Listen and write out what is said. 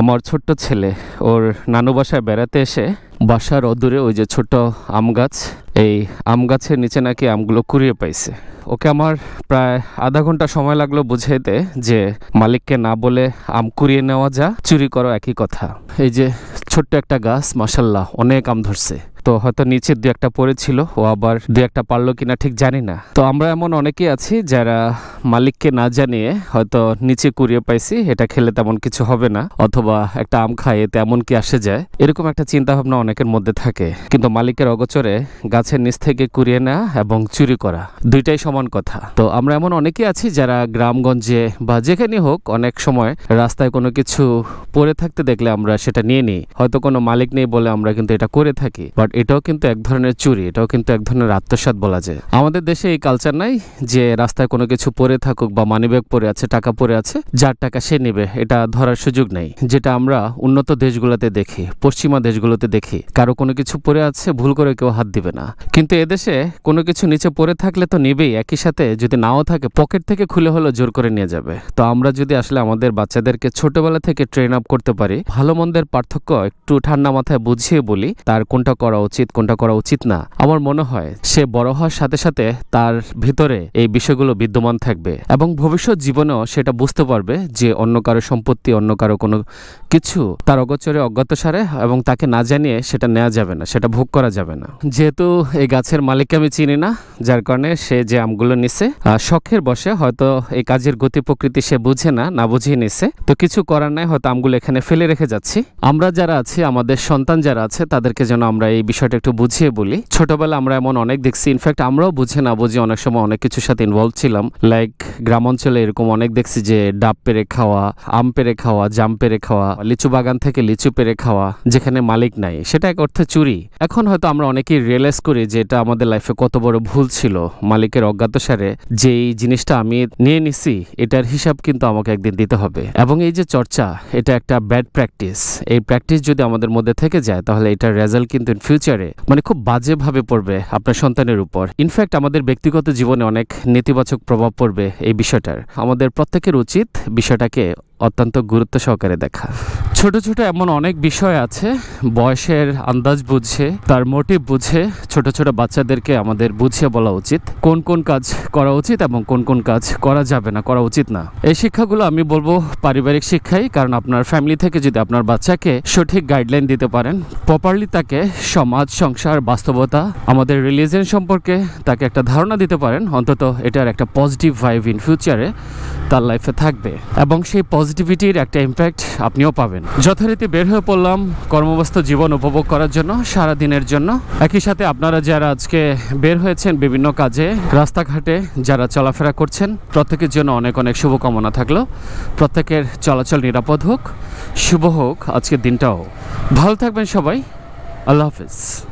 আমার ছোট্ট ছেলে, ওর নানু বাসায় বেড়াতে এসে বাসার অদূরে ওই যে ছোট আম গাছ, এই আম গাছের নিচে নাকি আমগুলো কুড়িয়ে পাইছে। ওকে আমার প্রায় আধা ঘণ্টা সময় লাগল বুঝাইতে যে মালিককে না বলে আম কুড়িয়ে নেওয়া যা, চুরি করো একই কথা। এই যে ছোট্ট একটা গাছ মাসাল্লাহ অনেক আম ধরছে। তো হয়তো নিচে দু একটা পড়েছিল, ও আবার দু একটা পারল কিনা ঠিক জানি না। তো আমরা এমন অনেকেই আছি যারা মালিককে না জানিয়ে হয়তো নিচে কুড়িয়ে পাইছি, এটা খেলে তেমন কিছু হবে না, অথবা একটা আম খাইয়ে তেমন কি আসে যায়, এরকম একটা চিন্তা ভাবনা অনেকের মধ্যে থাকে। কিন্তু মালিকের অগোচরে গাছের নিচ থেকে কুড়িয়ে নেওয়া এবং চুরি করা, দুইটাই সমান কথা। তো আমরা এমন অনেকেই আছি যারা গ্রামগঞ্জে বা যেখানে হোক অনেক সময় রাস্তায় কোনো কিছু পড়ে থাকতে দেখলে আমরা সেটা নিয়ে নিই। হয়তো কোনো মালিক নেই বলে আমরা কিন্তু এটা করে থাকি। বাট এটাও কিন্তু এক ধরনের চুরি, এটাও কিন্তু এক ধরনের আত্মসাৎ বলা যায়। আমাদের দেশে এই কালচার নাই যে রাস্তায় কোনো কিছু পরে থাকুক বা মানিব্যাগ পড়ে আছে, টাকা পরে আছে, যার টাকা সে নেবে, এটা ধরার সুযোগ নেই। যেটা আমরা উন্নত দেশগুলোতে দেখি, পশ্চিমা দেশগুলোতে দেখি, কারও কোনো কিছু পরে আছে, ভুল করে কেউ হাত দিবে না। কিন্তু এদেশে কোনো কিছু নিচে পড়ে থাকলে তো নেবেই, একই সাথে যদি নাও থাকে পকেট থেকে খুলে হলো জোর করে নিয়ে যাবে। তো আমরা যদি আসলে আমাদের বাচ্চাদেরকে ছোটবেলা থেকে ট্রেন আপ করতে পারি, ভালো মন্দের পার্থক্য একটু ঠান্ডা মাথায় বুঝিয়ে বলি, তার কোনটা করা উচিত, কোনটা করা উচিত না। আমার মনে হয় সে বড় হওয়ার সাথে সাথে তার ভিতরে এই বিষয়গুলো বিদ্যমান থাকবে এবং ভবিষ্যৎ জীবনেও সেটা বুঝতে পারবে যে অন্য কারও সম্পত্তি, অন্য কারও কোনো কিছু তার অগোচরে অজ্ঞাতসারে এবং তাকে না জানিয়ে সেটা নেওয়া যাবে না, সেটা ভোগ করা যাবে না। যেহেতু এই গাছের মালিককে আমি চিনি না, যার কারণে সে যে আমগুলো নিছে শখের বসে হয়তো এই কাজের গতি প্রকৃতি সে বুঝে না না বুঝিয়ে নিছে। তো কিছু করার নাই, হয়তো আমগুলো এখানে ফেলে রেখে যাচ্ছি। আমরা যারা আছি, আমাদের সন্তান যারা আছে, তাদেরকে যেন আমরা এই বিষয়টা একটু বুঝিয়ে বলি। ছোটবেলা আমরা এমন অনেক দেখছি ইনফ্যাক্ট আমরাও বুঝে না বুঝে অনেক সময় অনেক কিছুর সাথে ইনভলভ ছিলাম। লাইক গ্রাম অঞ্চলে এরকম অনেক দেখছি যে, ডাব পেরে খাওয়া, আম পেরে খাওয়া, জাম পেরে খাওয়া, লিচু বাগান থেকে লিচু পেরে খাওয়া, যেখানে মালিক নাই, সেটা এক অর্থে চুরি। এখন হয়তো আমরা অনেকেই রিয়েলাইজ করি যে, এটা আমাদের লাইফে কত বড় ভুল ছিল, মালিকের অজ্ঞাতসারে যে এই জিনিসটা আমি নিয়ে নিছি, এটার হিসাব কিন্তু আমাকে একদিন দিতে হবে। এবং এই যে চর্চা, এটা একটা ব্যাড প্র্যাকটিস এই প্র্যাকটিস যদি আমাদের মধ্যে থেকে যায়, তাহলে এটার রেজাল্ট কিন্তু ইন ফিউচারে মানে খুব বাজেভাবে পড়বে আপনার সন্তানের উপর। ইনফ্যাক্ট আমাদের ব্যক্তিগত জীবনে অনেক নেতিবাচক প্রভাব পড়বে এই বিষয়টার। আমাদের প্রত্যেকের উচিত বিষয়টাকে অত্যন্ত গুরুত্ব সহকারে দেখা। ছোট ছোট এমন অনেক বিষয় আছে, বয়সের আন্দাজ বুঝে, তার মোটিভ বুঝে, ছোট ছোট বাচ্চাদেরকে আমাদের বুঝিয়ে বলা উচিত, কোন কোন কাজ করা উচিত এবং কোন কোন কাজ করা যাবে না, করা উচিত না। এই শিক্ষাগুলো আমি বলব পারিবারিক শিক্ষাই, কারণ আপনার ফ্যামিলি থেকে যদি আপনার বাচ্চাকে সঠিক গাইডলাইন দিতে পারেন প্রপারলি তাকে সমাজ, সংসার, বাস্তবতা, আমাদের রিলিজিয়ন সম্পর্কে তাকে একটা ধারণা দিতে পারেন, অন্তত এটার একটা পজিটিভ ভাইভ ইন ফিউচারে তার লাইফে থাকবে এবং সেই পজিটিভিটির একটা ইম্প্যাক্ট আপনিও পাবেন। যথারীতি বের হয়ে পড়লাম কর্মব্যস্ত জীবন উপভোগ করার জন্য সারা দিনের জন্য। একই সাথে আপনারা যারা আজকে বের হয়েছেন বিভিন্ন কাজে, রাস্তাঘাটে যারা চলাফেরা করছেন, প্রত্যেকের জন্য অনেক অনেক শুভকামনা থাকল। প্রত্যেকের চলাচল নিরাপদ হোক, শুভ হোক আজকের দিনটাও। ভালো থাকবেন সবাই। আল্লাহ হাফিজ।